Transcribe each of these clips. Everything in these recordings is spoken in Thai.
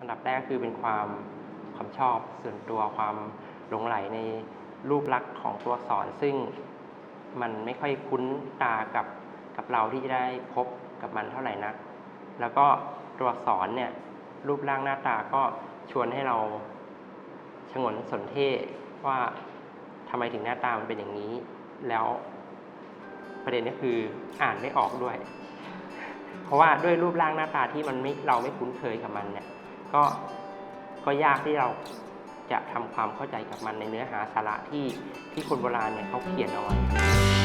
อันดับแรกคือเป็นความความชอบส่วนตัวความหลงไหลในรูปลักษณ์ของตัวอักษรซึ่งมันไม่ค่อยคุ้นตากับกับเราที่จะได้พบกับมันเท่าไหร่นัก แล้วก็ตัวอักษรเนี่ยรูปร่างหน้าตาก็ชวนให้เราชงนสนเท่ว่าทำไมถึงหน้าตามันเป็นอย่างนี้ แล้วประเด็นก็คืออ่านไม่ออกด้วย เพราะว่าด้วยรูปร่างหน้าตาที่มันไม่เราไม่คุ้นเคยกับมันเนี่ย ก็ก็ยากที่เราจะทำความเข้าใจกับมันในเนื้อหาสาระที่ที่คนโบราณเนี่ยเขาเขียนเอาไว้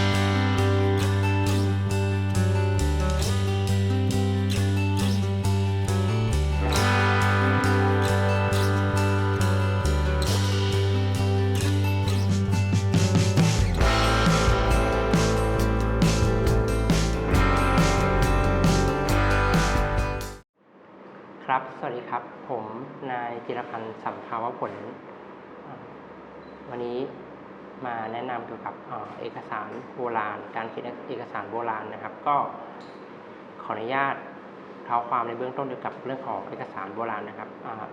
วัสดีครับ ผมนายจิรพันธ์สัมภาวผล วันนี้มาแนะนำเกี่ยวกับเอกสารโบราณ การเขียนเอกสารโบราณนะครับ ก็ขออนุญาตเท้าความในเบื้องต้นเกี่ยวกับเรื่องของเอกสารโบราณนะครับ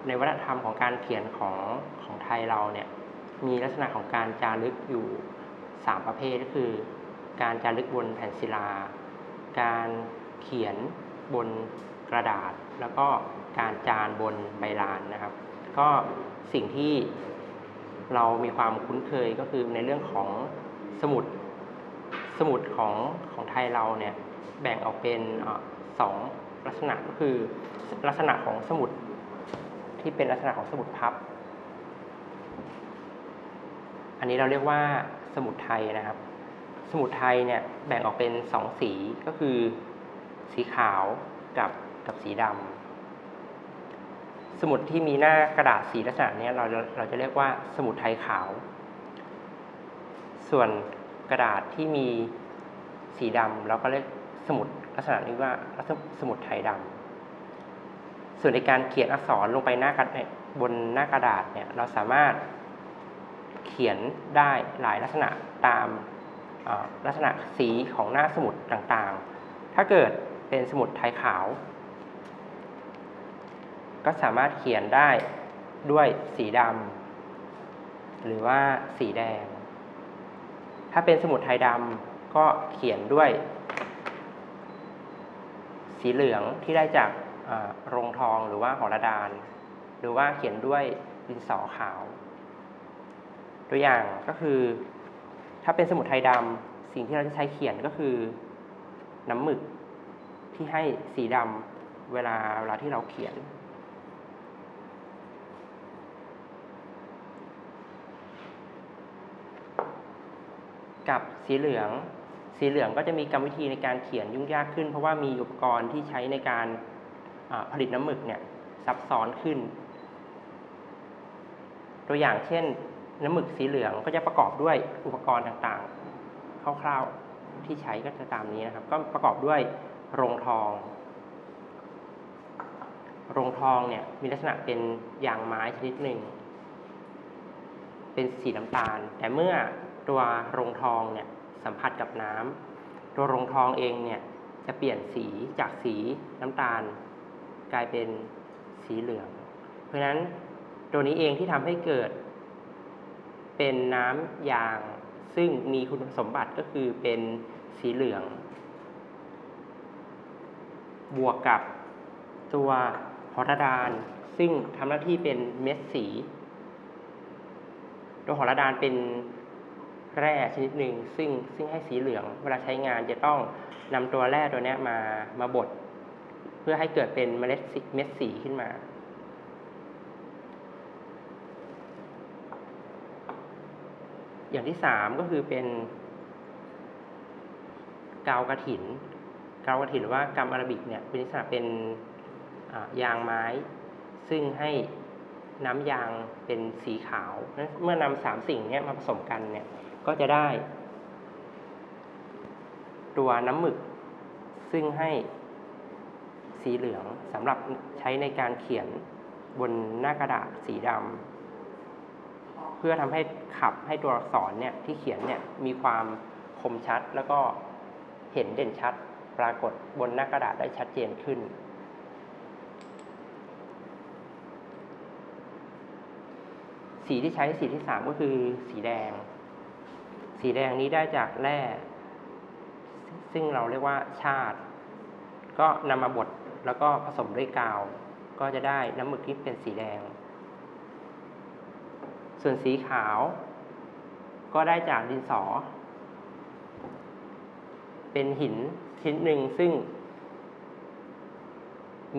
ในวัฒนธรรมของการเขียนของของไทยเราเนี่ยมีลักษณะของการจารึกอยู่ 3 ประเภทก็คือ การจารึกบนแผ่นศิลา การเขียนบนกระดาษ แล้วก็ การจานบนใบลานนะครับ ก็สิ่งที่เรามีความคุ้นเคยก็คือในเรื่องของสมุดสมุดของของไทยเราเนี่ยแบ่งออกเป็นอสองลักษณะก็คือลักษณะของสมุดที่เป็นลักษณะของสมุดพับ อันนี้เราเรียกว่าสมุดไทยนะครับ สมุดไทยเนี่ยแบ่งออกเป็นสองสีก็คือสีขาวกับกับสีดำ สมุดที่มีหน้ากระดาษสีลักษณะนี้เราเราจะเรียกว่าสมุดไทยขาว ส่วนกระดาษที่มีสีดำเราก็เรียกสมุดลักษณะนี้ว่าสมุดไทยดำส่วนในการเขียนอักษรลงไปหน้ากระดาษบนหน้ากระดาษเนี่ยเราสามารถเขียนได้หลายลักษณะตามลักษณะสีของหน้าสมุดต่างๆ ถ้าเกิดเป็นสมุดไทยขาว ก็สามารถเขียนได้ด้วยสีดำหรือว่าสีแดง ถ้าเป็นสมุดไทยดำก็เขียนด้วย สีเหลืองที่ได้จากโรงทองหรือว่าหอระดาน หรือว่าเขียนด้วยดินสอขาว ตัวอย่างก็คือ ถ้าเป็นสมุดไทยดำสิ่งที่เราจะใช้เขียนก็คือ น้ำหมึกที่ให้สีดำเวลาเวลาที่เราเขียน กับสีเหลือง สีเหลืองก็จะมีกรรมวิธีในการเขียนยุ่งยากขึ้น เพราะว่ามีอุปกรณ์ที่ใช้ในการผลิตน้ำหมึกเนี่ยซับซ้อนขึ้น ตัวอย่างเช่น น้ำหมึกสีเหลืองก็จะประกอบด้วยอุปกรณ์ต่างๆ คร่าวๆที่ใช้ก็จะตามนี้นะครับ ก็ประกอบด้วยโรงทอง โรงทองเนี่ยมีลักษณะเป็นยางไม้ชนิดหนึ่ง เป็นสีน้ำตาล แต่เมื่อ ตัวรงทองเนี่ยสัมผัสกับน้ำตัวรงทองเองเนี่ยจะเปลี่ยนสีจากสีน้ำตาล กลายเป็นสีเหลือง เพราะฉะนั้นตัวนี้เองที่ทำให้เกิด เป็นน้ำยาง ซึ่งมีคุณสมบัติก็คือเป็นสีเหลือง บวกกับตัวหอระดานซึ่งทำหน้าที่เป็นเม็ดสี ตัวหอระดานเป็น แร่ชนิดหนึ่งซึ่งซึ่งให้สีเหลือง เวลาใช้งานจะต้องนำตัวแร่ตัวนี้มามาบดเพื่อให้เกิดเป็นเมล็ดสีเม็ดสีขึ้นมา อย่างที่สามก็คือเป็นกาวกระถินกาวกระถินว่ากรรมอาราบิกเนี่ยเป็นลักษณะเป็นยางไม้ ซึ่งให้น้ำยางเป็นสีขาว เมื่อนำสามสิ่งนี้มาผสมกันเนี่ย ก็จะได้ ตัวน้ำหมึก ซึ่งให้สีเหลืองสำหรับใช้ในการเขียนบนหน้ากระดาษสีดำเพื่อทำให้ขับให้ตัวอักษรเนี่ยที่เขียนเนี่ยมีความคมชัดแล้วก็เห็นเด่นชัดปรากฏบนหน้ากระดาษได้ชัดเจนขึ้น สีที่ใช้สีที่สามก็คือสีแดง สีแดงนี้ได้จากแร่ ซึ่งเราเรียกว่าชาติ ก็นำมาบดแล้วก็ผสมด้วยกาว ก็จะได้น้ำหมึกที่เป็นสีแดง ส่วนสีขาว ก็ได้จากดินสอ เป็นหินชนิดหนึ่งซึ่ง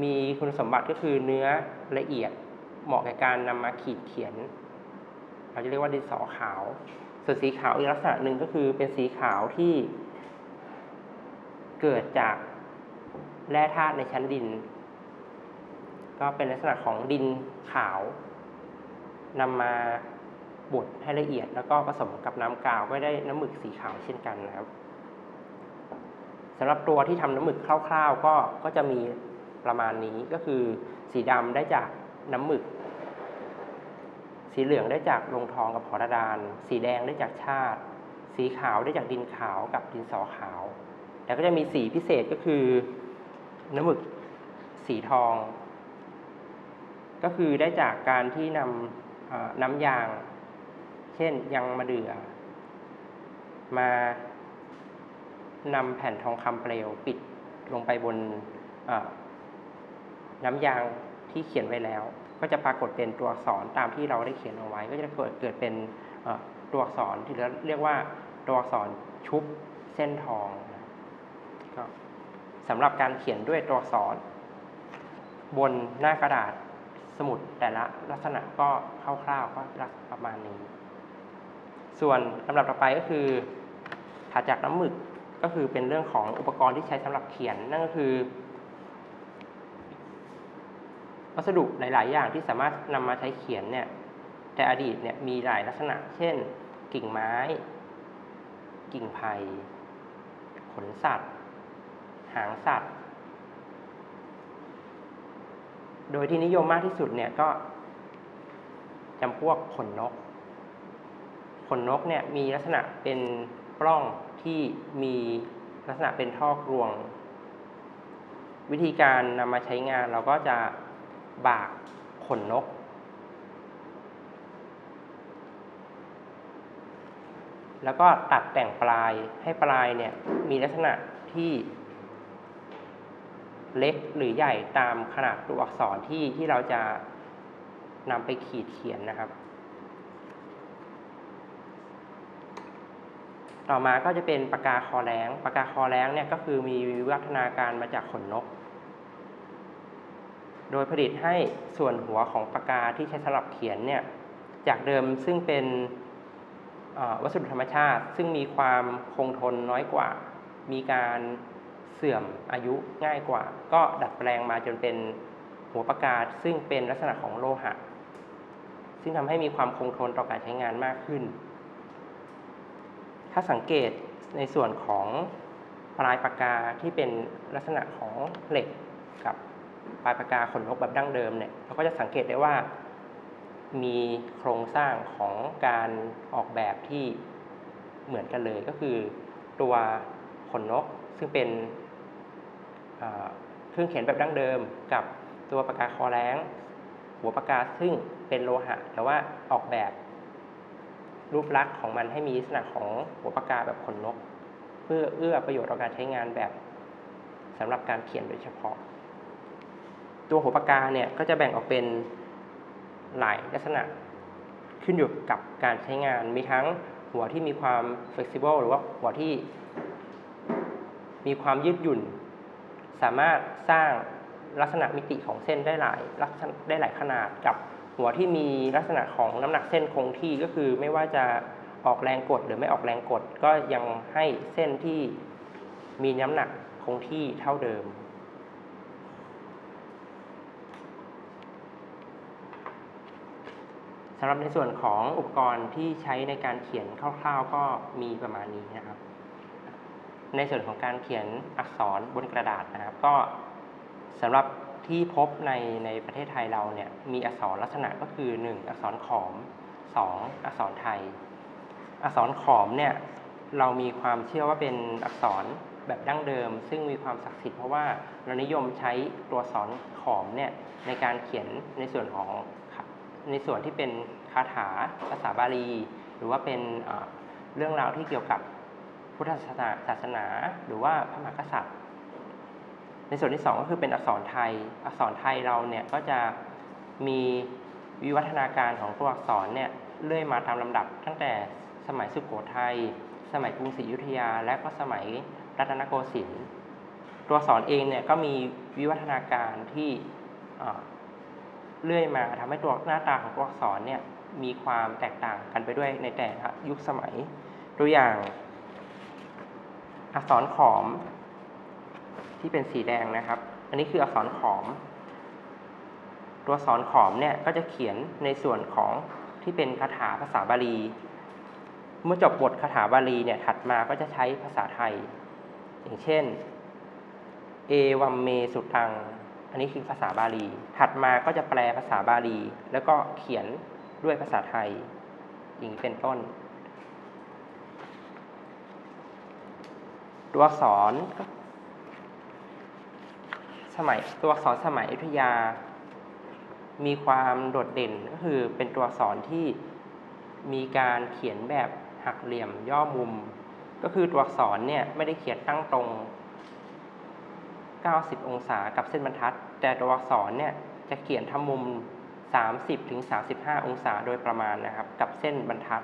มีคุณสมบัติก็คือเนื้อละเอียดเหมาะแก่การนำมาขีดเขียน เราจะเรียกว่าดินสอขาว ส่วนสีขาวอีกลักษณะหนึ่งก็คือเป็นสีขาวที่เกิดจากแร่ธาตุในชั้นดิน ก็เป็นลักษณะของดินขาว นำมาบดให้ละเอียด แล้วก็ผสมกับน้ำกาวก็ได้น้ำหมึกสีขาวเช่นกันนะครับสำหรับตัวที่ทำน้ำหมึกคร่าว ๆ ก็ก็จะมีประมาณนี้ก็คือสีดำได้จากน้ำหมึก สีเหลืองได้จากลงทองกับหอระดาน สีแดงได้จากชาติ สีขาวได้จากดินขาวกับดินสอขาว แล้วก็จะมีสีพิเศษก็คือน้ำหมึกสีทอง ก็คือได้จากการที่นำน้ำยาง เช่นยางมะเดื่อ มานำแผ่นทองคำเปลวปิดลงไปบนน้ำยางที่เขียนไว้แล้ว ก็จะปรากฏเป็นตัวอักษรตามที่เราได้เขียนเอาไว้ ก็จะเกิดเกิดเป็นตัวอักษรที่เรียกว่าตัวอักษรชุบเส้นทองก็สำหรับการเขียนด้วยตัวอักษร บนหน้ากระดาษสมุดแต่ละลักษณะก็คร่าวๆก็ลักประมาณนี้ ส่วนลำดับต่อไปก็คือถัดจากน้ำหมึกก็คือเป็นเรื่องของอุปกรณ์ที่ใช้สำหรับเขียนนั่นก็คือ วัสดุหลาย ๆ อย่างที่สามารถนำมาใช้เขียนเนี่ยแต่อดีตเนี่ยมีหลายลักษณะ เช่น กิ่งไม้ กิ่งไผ่ขนสัตว์ หางสัตว์ โดยที่นิยมมากที่สุดเนี่ยก็จำพวกขนนก ขนนกเนี่ยมีลักษณะเป็นปล้องที่มีลักษณะเป็นท่อกรวง วิธีการนำมาใช้งานเราก็จะ บากขนนก แล้วก็ตัดแต่งปลายให้ปลายเนี่ยมีลักษณะที่เล็กหรือใหญ่ตามขนาดตัวอักษรที่ที่เราจะนำไปขีดเขียนนะครับ ต่อมาก็จะเป็นปากกาคอแรงปากกาคอแรงเนี่ยก็คือมีวิวัฒนาการมาจากขนนก โดยผลิตให้ส่วนหัวของปากกาที่ใช้สำหรับเขียนเนี่ยจากเดิมซึ่งเป็นวัสดุธรรมชาติ ซึ่งมีความคงทนน้อยกว่า มีการเสื่อมอายุง่ายกว่า ก็ดัดแปลงมาจนเป็นหัวปากกาซึ่งเป็นลักษณะของโลหะ ซึ่งทำให้มีความคงทนต่อการใช้งานมากขึ้น ถ้าสังเกตในส่วนของปลายปากกาที่เป็นลักษณะของเหล็กกับ ปลายปากกาขนนกแบบดั้งเดิมเนี่ยเราก็จะสังเกตได้ว่า มีโครงสร้างของการออกแบบที่เหมือนกันเลยก็คือ ตัวขนนกซึ่งเป็นเครื่องเขียนแบบดั้งเดิม กับตัวปากกาคอแรงหัวปากกาซึ่งเป็นโลหะ แต่ว่าออกแบบ รูปลักษณ์ของมันให้มีลักษณะของหัวปากกาแบบขนนก เพื่อเอื้อประโยชน์ต่อการใช้งานแบบสำหรับการเขียนโดยเฉพาะ ตัวหัวปากกาเนี่ยก็จะแบ่งออกเป็นหลายลักษณะขึ้นอยู่กับการใช้งาน มีทั้งหัวที่มีความ flexible หรือว่าหัวที่มีความยืดหยุ่น สามารถสร้างลักษณะมิติของเส้นได้หลายลักษณะได้หลายขนาดกับหัวที่มีลักษณะของน้ำหนักเส้นคงที่ก็คือไม่ว่าจะออกแรงกดหรือไม่ออกแรงกด ก็ยังให้เส้นที่มีน้ำหนักคงที่เท่าเดิม สำหรับในส่วนของอุปกรณ์ที่ใช้ในการเขียนคร่าวๆ ก็มีประมาณนี้นะครับ ในส่วนของการเขียนอักษรบนกระดาษนะครับ ก็สำหรับที่พบในในประเทศไทยเราเนี่ยมีอักษรลักษณะก็คือ 1 อักษรขอม 2 อักษรไทย อักษรขอมเนี่ยเรามีความเชื่อว่าเป็นอักษรแบบดั้งเดิม ซึ่งมีความศักดิ์สิทธิ์เพราะว่าเรานิยมใช้ตัวอักษรขอมเนี่ยในการเขียนในส่วนของ ในส่วนที่เป็นคาถาภาษาบาลี หรือว่าเป็นเรื่องราวที่เกี่ยวกับพุทธศาสนาศาสนา หรือว่าพระมหากษัตริย์ ในส่วนที่สองก็คือเป็นอักษรไทย อักษรไทยเราเนี่ยก็จะมีวิวัฒนาการของตัวอักษรเนี่ยเรื่อยมาตามลำดับ ตั้งแต่สมัยสุโขทัยสมัยกรุงศรีอยุธยา และก็สมัยรัตนโกสินทร์ตัวอักษรเองเนี่ยก็มีวิวัฒนาการที่ เรื่อยมาทำให้ตัวหน้าตาของตัวอักษรเนี่ยมีความแตกต่างกันไปด้วยในแต่ละยุคสมัย ตัวอย่างอักษรขอม ที่เป็นสีแดงนะครับ อันนี้คืออักษรขอม ตัวอักษรขอมเนี่ยก็จะเขียนในส่วนของที่เป็นคาถาภาษาบาลี เมื่อจบบทคาถาบาลีเนี่ยถัดมาก็จะใช้ภาษาไทย อย่างเช่น เอวัมเมสุตัง อันนี้คือภาษาบาลี ถัดมาก็จะแปลภาษาบาลี แล้วก็เขียนด้วยภาษาไทยอย่างนี้เป็นต้น ตัวอักษรก็สมัยตัวอักษรสมัยอยุธยา มีความโดดเด่นก็คือเป็นตัวอักษรที่มีการเขียนแบบหักเหลี่ยมย่อมุม ก็คือตัวอักษรเนี่ยไม่ได้เขียนตั้งตรง 90 องศากับเส้นบรรทัด แต่ตัวอักษรเนี่ยจะเขียนทำมุม 30ถึง35 องศาโดยประมาณนะครับ กับเส้นบรรทัด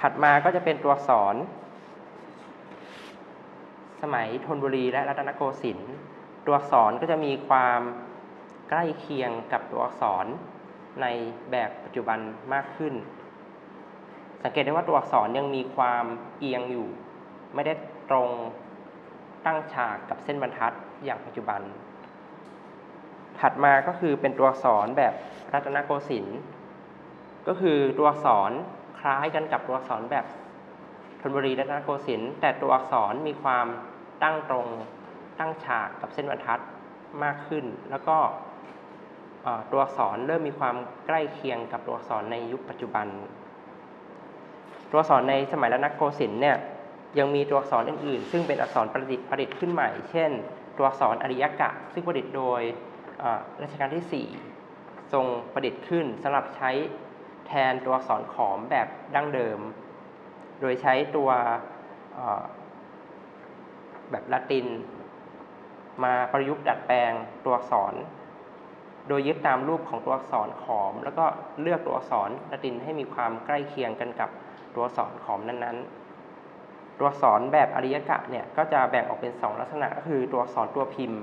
ถัดมาก็จะเป็นตัวอักษร สมัยธนบุรีและรัตนโกสินทร์ตัวอักษรก็จะมีความใกล้เคียงกับตัวอักษรในแบบปัจจุบันมากขึ้น สังเกตได้ว่าตัวอักษรยังมีความเอียงอยู่ ไม่ได้ตรง ตั้งฉากกับเส้นบรรทัดอย่างปัจจุบัน ถัดมาก็คือเป็นตัวอักษรแบบรัตนโกสินทร์ก็คือตัวอักษรคล้ายกันกับตัวอักษรแบบธนบุรีรัตนโกสินทร์แต่ตัวอักษรมีความตั้งตรงตั้งฉากกับเส้นบรรทัดมากขึ้น แล้วก็ตัวอักษรเริ่มมีความใกล้เคียงกับตัวอักษรในยุคปัจจุบัน ตัวอักษรในสมัยรัตนโกสินทร์เนี่ย ยังมีตัวอักษรอื่นๆ ซึ่งเป็นอักษรประดิษฐ์ประดิษฐ์ขึ้นใหม่ เช่น ตัวอักษรอริยกะ ซึ่งประดิษฐ์โดยรัชกาลที่ 4 ทรงประดิษฐ์ขึ้นสำหรับใช้แทนตัวอักษรขอมแบบดั้งเดิม โดยใช้ตัวแบบละติน มาประยุกต์ดัดแปลงตัวอักษร โดยยึดตามรูปของตัวอักษรขอม แล้วก็เลือกตัวอักษรละตินให้มีความใกล้เคียงกันกับตัวอักษรขอมนั้นๆ ตัวอักษรแบบอริยกะเนี่ยก็จะแบ่งออกเป็นสองลักษณะก็คือตัวอักษรตัวพิมพ์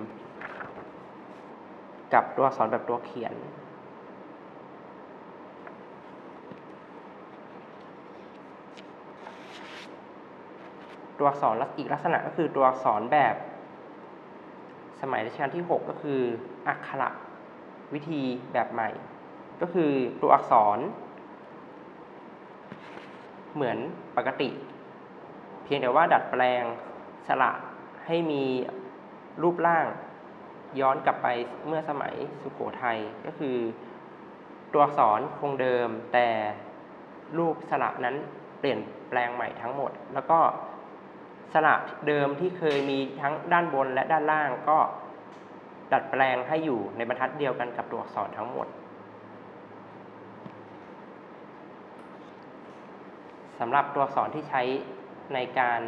กับตัวอักษรแบบตัวเขียน ตัวอักษรอีกลักษณะก็คือตัวอักษรแบบ สมัยรัชกาลที่ 6 ก็คืออักขระวิธีแบบใหม่ ก็คือตัวอักษร เหมือนปกติ เพียงแต่ว่าดัดแปลงสระให้มีรูปร่างย้อนกลับไปเมื่อสมัยสุขโขทัยก็คือ ตัวอักษรคงเดิม แต่รูปสระนั้นเปลี่ยนแปลงใหม่ทั้งหมด แล้วก็สระเดิมที่เคยมีทั้งด้านบนและด้านล่างก็ดัดแปลงให้อยู่ในบรรทัดเดียวกันกับตัวอักษรทั้งหมดสำหรับตัวอักษรที่ใช้ ในการ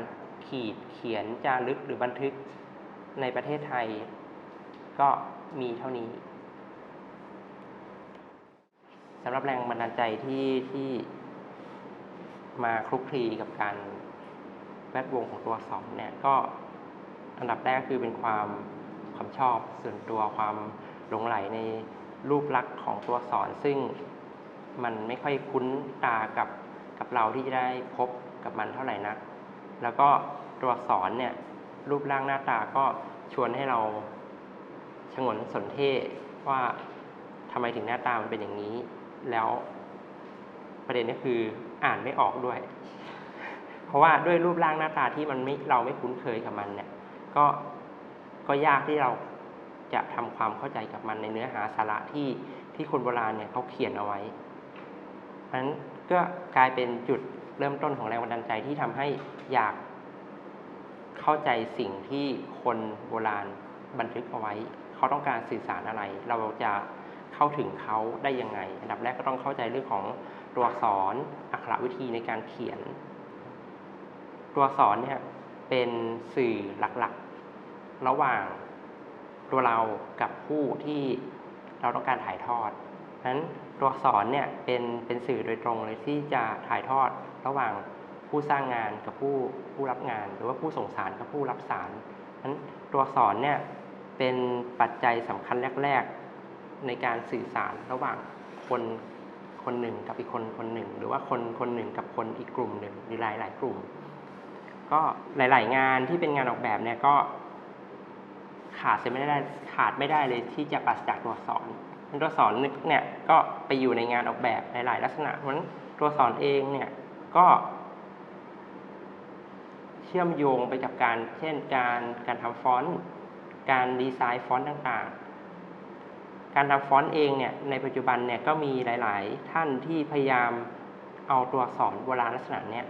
ขีดเขียนจารึกหรือบันทึกในประเทศไทย ก็มีเท่านี้สำหรับแรงบันดาลใจที่ที่มาคลุกคลีกับการแวดวงของตัวอักษรเนี่ยก็อันดับแรกคือเป็นความความชอบส่วนตัวความหลงไหลในรูปลักษณ์ของตัวอักษรซึ่งมันไม่ค่อยคุ้นตากับกับเราที่จะได้พบ กับมันเท่าไหร่นัก แล้วก็ตัวอักษรเนี่ยรูปร่างหน้าตาก็ชวนให้เราชงนสนเท่ว่าทำไมถึงหน้าตามันเป็นอย่างนี้ แล้วประเด็นก็คืออ่านไม่ออกด้วย เพราะว่าด้วยรูปร่างหน้าตาที่มันไม่เราไม่คุ้นเคยกับมันเนี่ยก็ก็ยากที่เราจะทำความเข้าใจกับมันในเนื้อหาสาระที่ที่คนโบราณเนี่ยเขาเขียนเอาไว้เพราะฉะนั้นก็กลายเป็นจุด เริ่มต้นของแรงบันดาลใจที่ทำให้อยากเข้าใจสิ่งที่คนโบราณบันทึกเอาไว้ เขาต้องการสื่อสารอะไร เราจะเข้าถึงเขาได้ยังไง อันดับแรกก็ต้องเข้าใจเรื่องของตัวอักษรอักขระวิธีในการเขียน ตัวอักษรเนี่ยเป็นสื่อหลักๆ ระหว่างตัวเรากับผู้ที่เราต้องการถ่ายทอด นั้นตัวสอักษรเนี่ยเป็นเป็นสื่อโดยตรงเลยที่จะถ่ายทอดระหว่างผู้สร้างงานกับผู้ผู้รับงาน หรือว่าผู้ส่งสารกับผู้รับสารนั้นตัวสอักษรเนี่ยเป็นปัจจัยสำคัญแรก ๆ ในการสื่อสารระหว่างคนคนหนึ่งกับอีกคนคนหนึ่ง หรือว่าคนคนหนึ่งกับคนอีกกลุ่มหนึ่งหรือหลายๆกลุ่ม ก็หลาย ๆ งานที่เป็นงานออกแบบเนี่ยก็ขาดเสียไม่ได้ขาดไม่ได้เลยที่จะปราศจากตัวสอักษร ตัวสอักษรนึกเนี่ยก็ไปอยู่ในงานออกแบบหลาย ๆ ลักษณะเพราะฉะนั้นตัวสอักษรเองเนี่ยก็ เชื่อมโยงไปกับการเช่นการการทำฟอนต์การดีไซน์ฟอนต์ต่าง ๆ การทำฟอนต์เองเนี่ยในปัจจุบันเนี่ยก็มีหลาย ๆ ท่านที่พยายามเอาตัวสอักษรโบราณลักษณะเนี่ย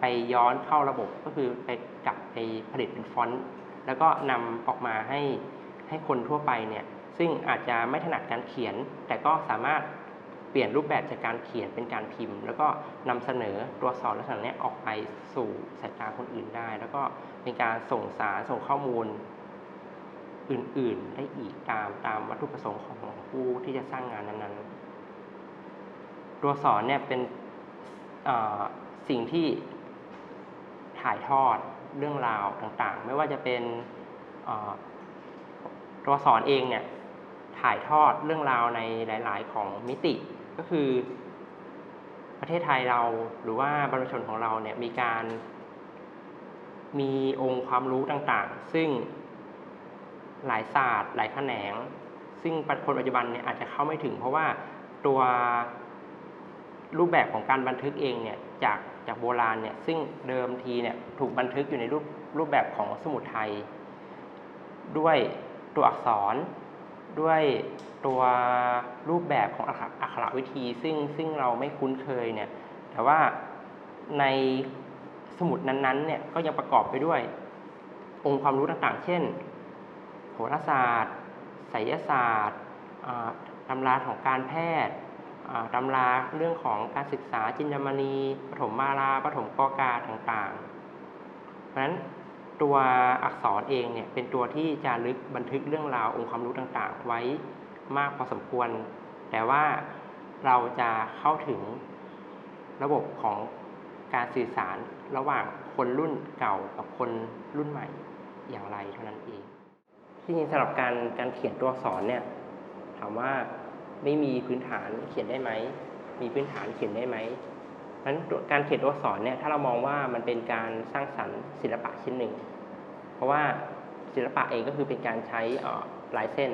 ไปย้อนเข้าระบบก็คือไปกลับไปผลิตเป็นฟอนต์แล้วก็นำออกมาให้ให้คนทั่วไปเนี่ย ซึ่งอาจจะไม่ถนัดการเขียน แต่ก็สามารถเปลี่ยนรูปแบบจากการเขียนเป็นการพิมพ์ แล้วก็นำเสนอตัวสอักษรลักษณะเนี้ยออกไปสู่สายตาคนอื่นได้ แล้วก็เป็นการส่งสารส่งข้อมูลอื่นๆ ได้อีกตามตามวัตถุประสงค์ของผู้ที่จะสร้างงานนั้นๆ ตัวสอักษรเนี่ยเป็นสิ่งที่ถ่ายทอดเรื่องราวต่างๆ ไม่ว่าจะเป็นตัวสอักษรเองเนี่ย ถ่ายทอดเรื่องราวในหลาย ๆ ของมิติก็คือ ประเทศไทยเราหรือว่าบรรพชนของเราเนี่ยมีการ มีองค์ความรู้ต่างๆ ซึ่งหลายศาสตร์ หลายแขนง ซึ่งคนปัจจุบันเนี่ยอาจจะเข้าไม่ถึง เพราะว่าตัวรูปแบบของการบันทึกเองเนี่ยจากจากโบราณเนี่ยซึ่งเดิมทีเนี่ยถูกบันทึกอยู่ในรูปรูปแบบของสมุดไทย ด้วยตัวอักษร ด้วยตัวรูปแบบของอักขระวิธี ซึ่งซึ่งเราไม่คุ้นเคยเนี่ยแต่ว่าในสมุดนั้นๆเนี่ยก็ยังประกอบไปด้วย องค์ความรู้ต่างๆ เช่น โหราศาสตร์ไสยศาสตร์ตำราของการแพทย์ตำราเรื่องของการศึกษาจินดามณีปฐมมาราปฐมกกาต่างๆ เพราะฉะนั้น ตัวอักษรเองเนี่ยเป็นตัวที่จะลึกบันทึกเรื่องราวองค์ความรู้ต่างๆ ไว้มากพอสมควร แต่ว่าเราจะเข้าถึงระบบของการสื่อสารระหว่างคนรุ่นเก่ากับคนรุ่นใหม่อย่างไรเท่านั้นเองที่จริงสำหรับการการเขียนตัวอักษรเนี่ยถามว่าไม่มีพื้นฐานเขียนได้ไหม มีพื้นฐานเขียนได้ไหม เพราะฉะนั้นการเขียนตัวอักษรเนี่ยถ้าเรามองว่ามันเป็นการสร้างสรรค์ศิลปะชิ้นหนึ่ง เพราะว่าศิลปะเองก็คือเป็นการใช้ลายเส้น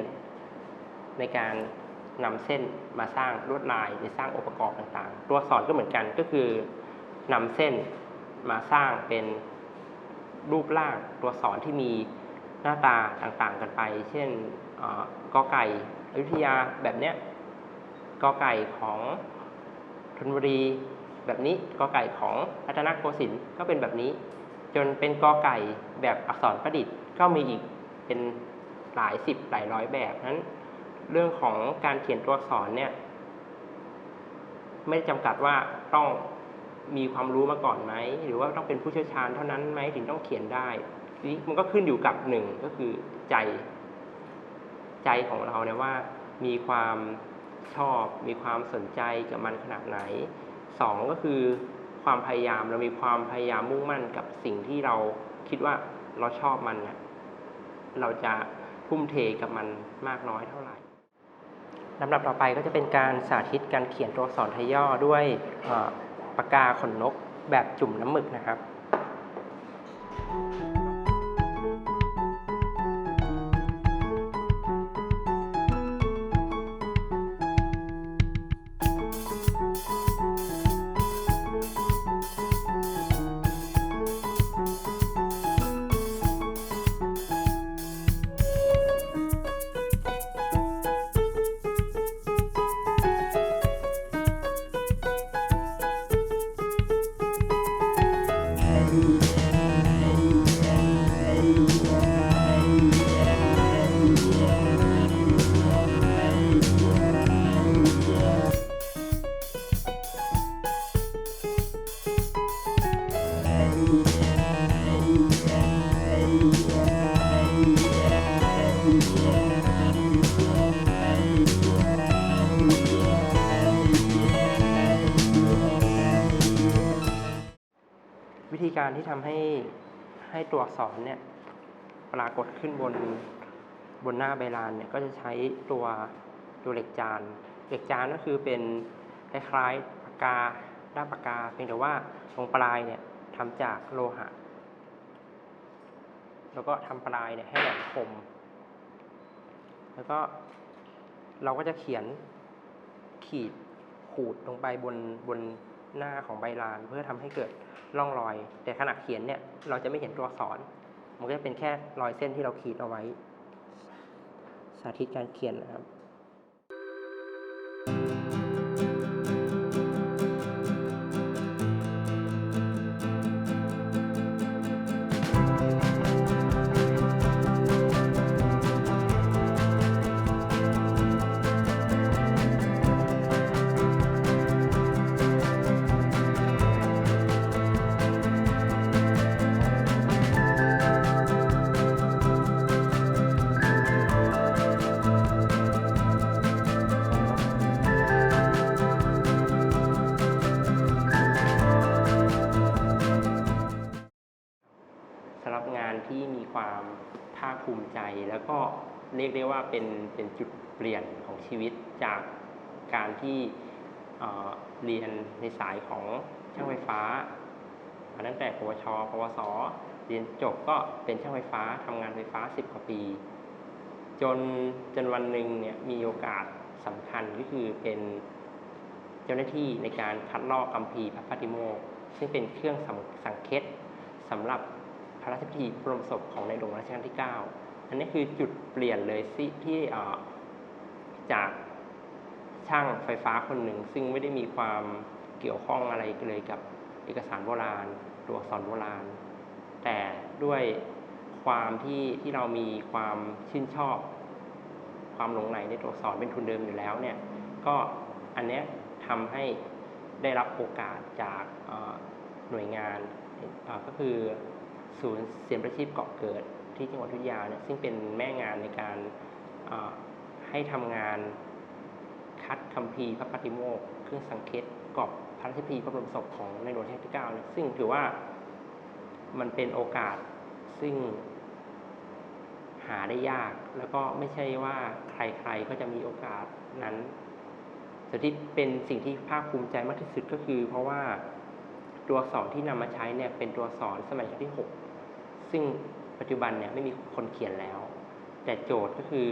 ในการนำเส้นมาสร้างลวดลายหรือสร้างองค์ประกอบต่างๆ ตัวอักษรก็เหมือนกันก็คือนำเส้นมาสร้างเป็นรูปร่างตัวอักษรที่มีหน้าตาต่างๆกันไป เช่นกอไก่อยุธยาแบบเนี้ยกอไก่ของธนบุรี แบบนี้กอไก่ของรัตนโกสินทร์ก็เป็นแบบนี้ จนเป็นกอไก่แบบอักษรประดิษฐ์ก็มีอีกเป็นหลายสิบหลายร้อยแบบนั้นเรื่องของการเขียนตัวอักษรเนี่ย ไม่ได้จำกัดว่าต้องมีความรู้มาก่อนไหม หรือว่าต้องเป็นผู้เชี่ยวชาญเท่านั้นไหมถึงต้องเขียนได้นี้มันก็ขึ้นอยู่กับหนึ่งก็คือใจ ใจของเราเนี่ยว่ามีความชอบมีความสนใจกับมันขนาดไหน สองก็คือความพยายามเรามีความพยายามมุ่งมั่นกับสิ่งที่เราคิดว่าเราชอบมันเนี่ยเราจะทุ่มเทกับมันมากน้อยเท่าไหร่ลำดับต่อไปก็จะเป็นการสาธิตการเขียนตัวอักษรไทยย่อด้วยปากกาขนนกแบบจุ่มน้ำหมึกนะครับ Thank วิธีการที่ทำให้ให้ตัวอักษรเนี่ยปรากฏขึ้นบนบนหน้าใบลานเนี่ยก็จะใช้ตัวตัวเหล็กจานเหล็กจานก็คือเป็นคล้ายๆปากกาด้ามปากกาเพียงแต่ว่าตรงปลายเนี่ย ทำจากโลหะ แล้วก็ทำปลายเนี่ยให้แหลมคม แล้วก็เราก็จะเขียนขีดขูดลงไปบนบนหน้าของใบลาน เพื่อทำให้เกิดร่องรอย แต่ขณะเขียนเนี่ยเราจะไม่เห็นตัวอักษร มันก็จะเป็นแค่รอยเส้นที่เราขีดเอาไว้ สาธิตการเขียนนะครับ เปลี่ยนของชีวิตจากการที่เเรียนในสายของช่างไฟฟ้าตั้งแต่ปวช ปวส เรียนจบก็เป็นช่างไฟฟ้าทำงานไฟฟ้า 10 กว่าปี จนจนวันหนึ่งเนี่ยมีโอกาสสำคัญก็คือเป็นเจ้าหน้าที่ในการคัดลอกคัมภีพระปฏิโมกซึ่งเป็นเครื่องสังสังเคตสำหรับพระราชพิธีบรมศพของในหลวงรัชกาลที่ 9 อันนี้คือจุดเปลี่ยนเลยสิที่ จากช่างไฟฟ้าคนหนึ่ง ซึ่งไม่ได้มีความเกี่ยวข้องอะไรเลยกับเอกสารโบราณตัวอักษรโบราณ แต่ด้วยความที่ที่เรามีความชื่นชอบ ความหลงใหลในตัวอักษรเป็นทุนเดิมอยู่แล้วเนี่ยก็อันเนี้ยทำให้ได้รับโอกาสจากหน่วยงานก็คือศูนย์เสียนประชีพเกาะเกิดที่จังหวัดอยุยาเนี่ยซึ่งเป็นแม่งานในการ ให้ทำงานคัดคัมภีร์พระปฏิโมกข์เครื่องสังเคตกรอบพระราชพิธีพระบรมศพของในหลวงรัชกาลที่9เนี่ยซึ่งถือว่ามันเป็นโอกาสซึ่งหาได้ยาก แล้วก็ไม่ใช่ว่าใครๆก็จะมีโอกาสนั้นแต่ที่เป็นสิ่งที่ภาคภูมิใจมากที่สุดก็คือ เพราะว่าตัวอักษรที่นำมาใช้เนี่ยเป็นตัวอักษรสมัยรัชกาลที่ 6 ซึ่งปัจจุบันเนี่ยไม่มีคนเขียนแล้ว แต่โจทย์ก็คือ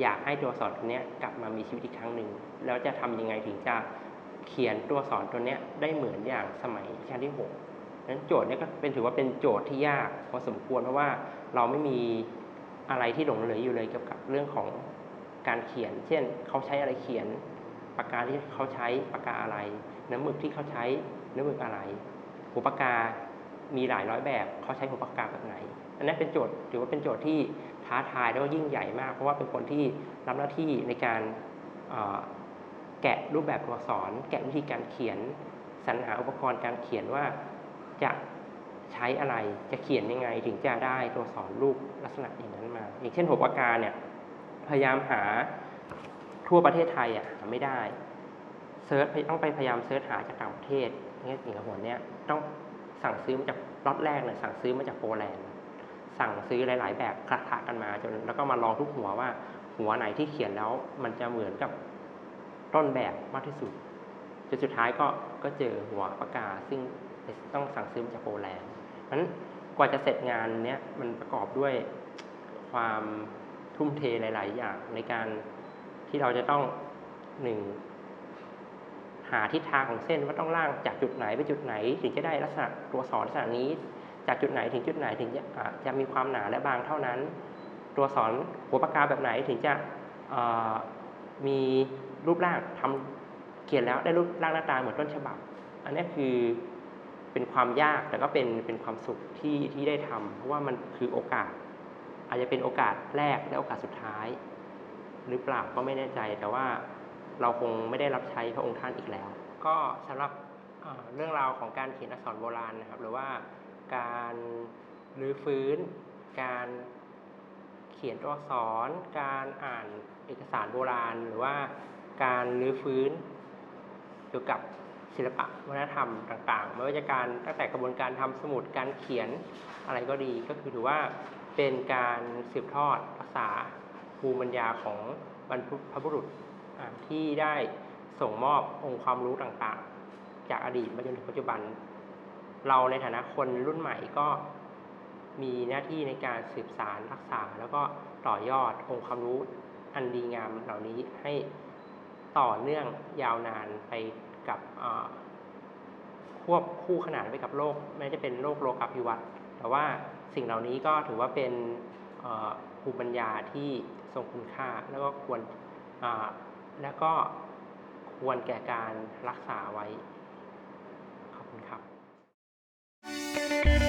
อยากให้ตัวสอักษรตัวนี้กลับมามีชีวิตอีกครั้งหนึ่งแล้วจะทำยังไงถึงจะเขียนตัวสอักษรตัวนี้ได้เหมือนอย่างสมัยรัชกาลที่6นั้นโจทย์นี้ก็เป็นถือว่าเป็นโจทย์ที่ยากพอสมควรเพราะว่าเราไม่มีอะไรที่หลงเหลืออยู่เลยเกี่ยวกับเรื่องของการเขียน เช่น เขาใช้อะไรเขียนปากกาที่เขาใช้ปากกาอะไร น้ำหมึกที่เขาใช้น้ำหมึกอะไร หัวปากกามีหลายร้อยแบบเขาใช้หัวปากกาแบบไหน อันนั้เป็นโจทย์ถือว่าเป็นโจทย์ที่ ท้าทายแล้วก็ยิ่งใหญ่มาก เพราะว่าเป็นคนที่รับหน้าที่ในการแกะรูปแบบตัวอักษร แกะวิธีการเขียน สรรหาอุปกรณ์การเขียนว่าจะใช้อะไรจะเขียนยังไงถึงจะได้ตัวอักษรรูปลักษณะอย่างนั้นมา อย่างเช่นหัวปากกาเนี่ยพยายามหาทั่วประเทศไทยอะหาไม่ได้เซิร์ชต้องไปพยายามเซิร์ชหาจากต่างประเทศเงี้ยอย่างกับหัวเนี้ยต้องสั่งซื้อมาจากล็อตแรกเลยสั่งซื้อมาจากโปแลนด์ สั่งซื้อหลาย ๆ แบบคละคละกันมาจนแล้วก็มาลองทุกหัวว่า หัวไหนที่เขียนแล้วมันจะเหมือนกับต้นแบบมากที่สุดจนสุดท้ายก็ก็เจอหัวปากกา ซึ่งต้องสั่งซื้อจากโปแลนด์นั้นกว่าจะเสร็จงานเนี้ยมันประกอบด้วยความทุ่มเทหลาย ๆ อย่างในการที่เราจะต้องหนึ่งหาทิศทางของเส้นว่าต้องล่างจากจุดไหนไปจุดไหน ถึงจะได้ลักษณะตัวสอนลักษณะนี้ จากจุดไหนถึงจุดไหนถึงจะจะมีความหนาและบางเท่านั้น ตัวสอนหัวปากกาแบบไหนถึงจะมีรูปร่างทำเขียนแล้วได้รูปร่างหน้าตาเหมือนต้นฉบับ อันนี้คือเป็นความยากแต่ก็เป็นเป็นความสุขที่ที่ได้ทำเพราะว่ามันคือโอกาส อาจจะเป็นโอกาสแรกและโอกาสสุดท้าย หรือเปล่าก็ไม่แน่ใจ แต่ว่าเราคงไม่ได้รับใช้พระองค์ท่านอีกแล้ว ก็สำหรับเรื่องราวของการเขียนอักษรโบราณนะครับ หรือว่า การรื้อฟื้น การเขียนตัวอักษร การอ่านเอกสารโบราณ หรือว่าการรื้อฟื้น เกี่ยวกับศิลปะวัฒนธรรมต่างๆไม่ว่าจะการตั้งแต่กระบวนการทำสมุดการเขียนอะไรก็ดีก็คือถือว่าเป็นการสืบทอดรักษาภูมิปัญญาของบรรพบุรุษที่ได้ส่งมอบองค์ความรู้ต่างๆ จากอดีตมาจนถึงปัจจุบัน เราในฐานะคนรุ่นใหม่ก็มีหน้าที่ในการสืบสารรักษา แล้วก็ต่อยอดองค์ความรู้อันดีงามเหล่านี้ให้ต่อเนื่องยาวนานไปกับควบคู่ขนานไปกับโลกแม้จะเป็นโลกโลกาภิวัตน์แต่ว่าสิ่งเหล่านี้ก็ถือว่าเป็นภูมิปัญญาที่ทรงคุณค่า แล้วก็ควรแล้วก็ควรแก่การรักษาไว้ ขอบคุณครับ Thank you.